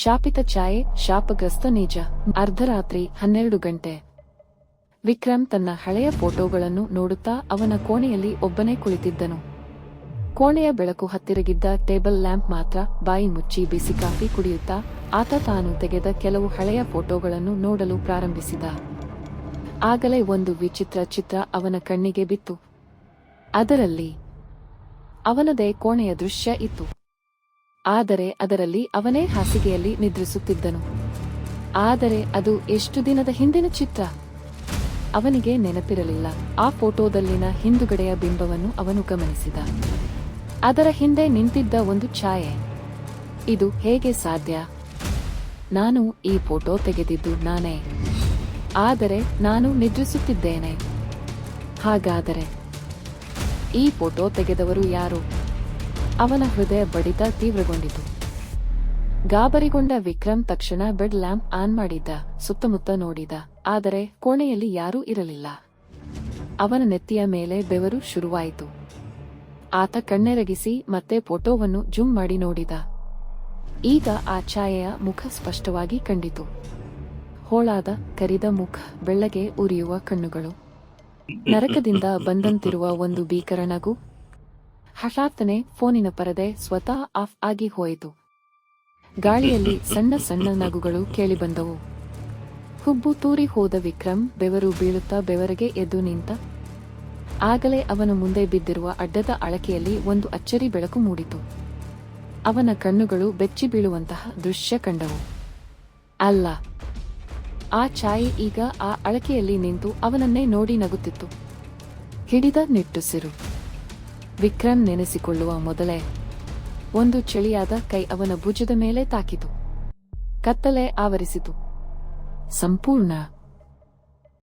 ಶಾಪಿತ ಛಾಯೆ ಶಾಪಗ್ರಸ್ತ ನಿಜ. ಅರ್ಧರಾತ್ರಿ ಹನ್ನೆರಡು ಗಂಟೆ. ವಿಕ್ರಮ್ ತನ್ನ ಹಳೆಯ ಫೋಟೋಗಳನ್ನು ನೋಡುತ್ತಾ ಅವನ ಕೋಣೆಯಲ್ಲಿ ಒಬ್ಬನೇ ಕುಳಿತಿದ್ದನು. ಕೋಣೆಯ ಬೆಳಕು ಹತ್ತಿರಗಿದ್ದ ಟೇಬಲ್ ಲ್ಯಾಂಪ್ ಮಾತ್ರ ಬಾಯಿ ಮುಚ್ಚಿ ಬಿಸಿ ಕಾಫಿ ಕುಡಿಯುತ್ತಾ ಆತ ತಾನು ತೆಗೆದ ಕೆಲವು ಹಳೆಯ ಫೋಟೋಗಳನ್ನು ನೋಡಲು ಪ್ರಾರಂಭಿಸಿದ. ಆಗಲೇ ಒಂದು ವಿಚಿತ್ರ ಚಿತ್ರ ಅವನ ಕಣ್ಣಿಗೆ ಬಿತ್ತು. ಅದರಲ್ಲಿ ಅವನದೇ ಕೋಣೆಯ ದೃಶ್ಯ ಇತ್ತು. ಆದರೆ ಅದರಲ್ಲಿ ಅವನೇ ಹಾಸಿಗೆಯಲ್ಲಿ ನಿದ್ರಿಸುತ್ತಿದ್ದನು. ಆದರೆ ಅದು ಎಷ್ಟು ದಿನದ ಹಿಂದಿನ ಚಿತ್ರ? ಅವನಿಗೆ ನೆನಪಿರಲಿಲ್ಲ. ಆ ಫೋಟೋದಲ್ಲಿನ ಹಿಂದುಗಡೆಯ ಬಿಂಬವನ್ನು ಅವನು ಗಮನಿಸಿದ. ಅದರ ಹಿಂದೆ ನಿಂತಿದ್ದ ಒಂದು ಛಾಯೆ. ಇದು ಹೇಗೆ ಸಾಧ್ಯ? ನಾನು ಈ ಫೋಟೋ ತೆಗೆದಿದ್ದು ನಾನೇ. ಆದರೆ ನಾನು ನಿದ್ರಿಸುತ್ತಿದ್ದೇನೆ. ಹಾಗಾದರೆ ಈ ಫೋಟೋ ತೆಗೆದವರು ಯಾರು? ಅವನ ಹೃದಯ ಬಡಿತ ತೀವ್ರಗೊಂಡಿತು. ಗಾಬರಿಗೊಂಡ ವಿಕ್ರಮ್ ತಕ್ಷಣ ಬೆಡ್ ಲ್ಯಾಂಪ್ ಆನ್ ಮಾಡಿದ್ದ, ಸುತ್ತಮುತ್ತ ನೋಡಿದ, ಆದರೆ ಕೋಣೆಯಲ್ಲಿ ಯಾರೂ ಇರಲಿಲ್ಲ. ಅವನ ನೆತ್ತಿಯ ಮೇಲೆ ಬೆವರು ಶುರುವಾಯಿತು. ಆತ ಕಣ್ಣೆರಗಿಸಿ ಮತ್ತೆ ಫೋಟೋವನ್ನು ಜೂಮ್ ಮಾಡಿ ನೋಡಿದ. ಈಗ ಆ ಛಾಯೆಯ ಮುಖ ಸ್ಪಷ್ಟವಾಗಿ ಕಂಡಿತು. ಹೋಳಾದ, ಕರಿದ ಮುಖ, ಬೆಳ್ಳಗೆ ಉರಿಯುವ ಕಣ್ಣುಗಳು. ನರಕದಿಂದ ಬಂದಂತಿರುವ ಒಂದು ಭೀಕರ ನಗು ಹಠಾತ್ತನೆ ಫೋನಿನ ಪರದೆ ಸ್ವತಃ ಆಫ್ ಆಗಿ ಹೋಯಿತು. ಗಾಳಿಯಲ್ಲಿ ಸಣ್ಣ ಸಣ್ಣ ನಗುಗಳು ಕೇಳಿಬಂದವು ಹುಬ್ಬು ತೂರಿ ಹೋದ ವಿಕ್ರಮ್ ಬೆವರು ಬೀಳುತ್ತಾ ಬೆವರಿಗೆ ಎದ್ದು ನಿಂತ, ಆಗಲೇ ಅವನ ಮುಂದೆ ಬಿದ್ದಿರುವ ಅಡ್ಡದ ಅಳಕೆಯಲ್ಲಿ ಒಂದು ಅಚ್ಚರಿ ಬೆಳಕು ಮೂಡಿತು. ಅವನ ಕಣ್ಣುಗಳು ಬೆಚ್ಚಿ ಬೀಳುವಂತಹ ದೃಶ್ಯ ಕಂಡವು. ಅಲ್ಲ, ಆ ಛಾಯೆ ಈಗ ಆ ಅಳಕೆಯಲ್ಲಿ ನಿಂತು ಅವನನ್ನೇ ನೋಡಿ ನಗುತ್ತಿತ್ತು. ಹಿಡಿದ ನಿಟ್ಟುಸಿರು. ವಿಕ್ರಮ್ ನೆನೆಸಿಕೊಳ್ಳುವ ಮೊದಲೇ ಒಂದು ಚಳಿಯಾದ ಕೈ ಅವನ ಭುಜದ ಮೇಲೆ ತಾಕಿತು. ಕತ್ತಲೆ ಆವರಿಸಿತು. ಸಂಪೂರ್ಣ